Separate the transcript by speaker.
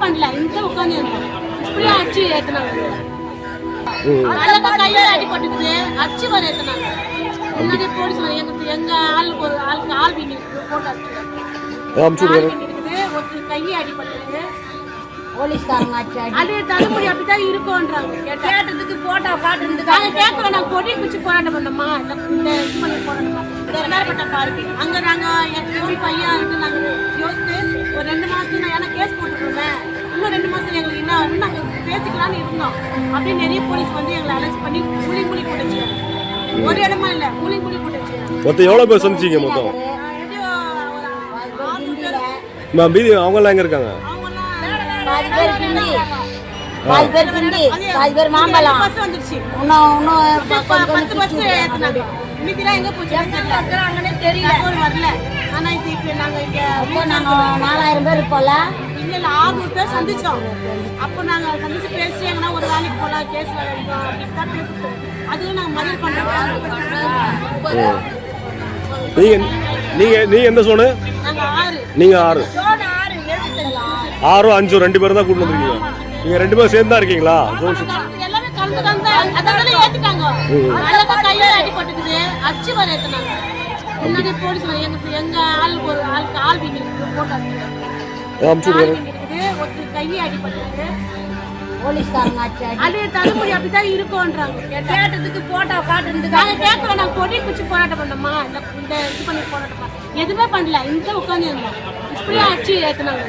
Speaker 1: பண்ணல இந்த உட்காந்து இப்படியே அடிச்சு ஏத்துனாங்க அழகா கையில அடிபட்டுக்குது அடிச்சு வர ஏத்துனாங்க முன்னாடி போலீஸ் வந்து எங்க எங்க ஆளுக்கு ஒரு ஆளுக்கு ஆள் வீங்க ஒருத்தர் கையை அடிபட்டுருக்கு அது தள்ளுபடி அப்படிதான் இருக்கும்ன்றாங்க கேட்டா
Speaker 2: கேட்டதுக்கு போட்டோ காட்டுறதுக்கு
Speaker 1: நாங்க கேட்கறோம் நாங்க கொடி குச்சி போராட்டம் பண்ணோமா இந்த இது பண்ணி போராட்டமா நேரப்பட்ட பாருங்க அங்க நாங்க என் பையன் பேசிக்கலாம்னு இருந்தோம். அப்படியே நிறைய போலீஸ் வந்து எங்களை அரெஸ்ட் பண்ணி புளி புளி போட்டுச்சு. ஒரு இடமா இல்ல புளி புளி போட்டுச்சு.
Speaker 3: மொத்தம் எவ்வளோ பேர் சந்திச்சீங்க மொத்தம்? மீதி அவங்கெல்லாம் எங்கே இருக்காங்க?
Speaker 2: பாதி பேர் கிண்டி பாதி பேர் மாம்பழம்.
Speaker 1: பஸ் வந்துருச்சு.
Speaker 2: இன்னும் இன்னும்
Speaker 1: பத்து பஸ் ஏத்துனாங்க. மீதிலாம் எங்க போச்சு?
Speaker 2: இருக்கிறாங்கன்னு தெரியல.
Speaker 1: ஒரு வரல. ஆனா இது இப்ப நாங்க இங்க
Speaker 2: இப்போ நாங்க நாலாயிரம் பேர் இருப்போம்ல.
Speaker 1: இல்ல இல்ல ஆறுநூறு பேர் சந்திச்சோம். அப்போ நாங்க சந்திச்சு பேசி எங்கன்னா ஒரு வேலைக்கு போலாம் கேஸ் தான் பேசிட்டோம் அதுவும் நாங்க மதில் பண்றோம்.
Speaker 3: நீங்கள் நீங்கள் நீங்கள் எந்த சோனு
Speaker 1: நாங்க ஆறு.
Speaker 3: ஆறு.
Speaker 2: ஆறு
Speaker 3: அஞ்சும் ரெண்டு பேரும் தான் கூட்டு வந்திருக்கீங்க. நீங்கள் ரெண்டு பேரும் சேர்ந்து தான் இருக்கீங்களா? ஜோன் சிக்ஸ்
Speaker 1: எல்லாமே கலந்து கலந்து அதனால ஏத்துட்டாங்க. அழகா கையில அடிபட்டுக்குது அடிச்சு வர ஏத்துனாங்க. முன்னாடி போலீஸ் எங்க எங்க ஆளுக்கு ஒரு ஆளுக்கு ஆள் வீங்க போட்டோ அடிச்சு
Speaker 3: அமுச்சு
Speaker 1: ஆள்
Speaker 3: விடுங்க.
Speaker 1: வீங்க இருக்குது. ஒருத்தர் கையை அடிபட்டுருக்கு அது தள்ளுபடி அப்படிதான் இருக்கும்ன்றாங்க. கேட்டா
Speaker 2: கேட்டதுக்கு போட்டோ காட்டுறதுக்கு
Speaker 1: நாங்க கேட்கறோம். நாங்க கொடி குச்சி போராட்டம் பண்ணோமா? இல்ல இந்த இது பண்ணி போராட்டம்? எதுவுமே பண்ணல. இந்த உட்காந்து இருந்தோம். இப்படியே அடிச்சு ஏத்துனாங்க.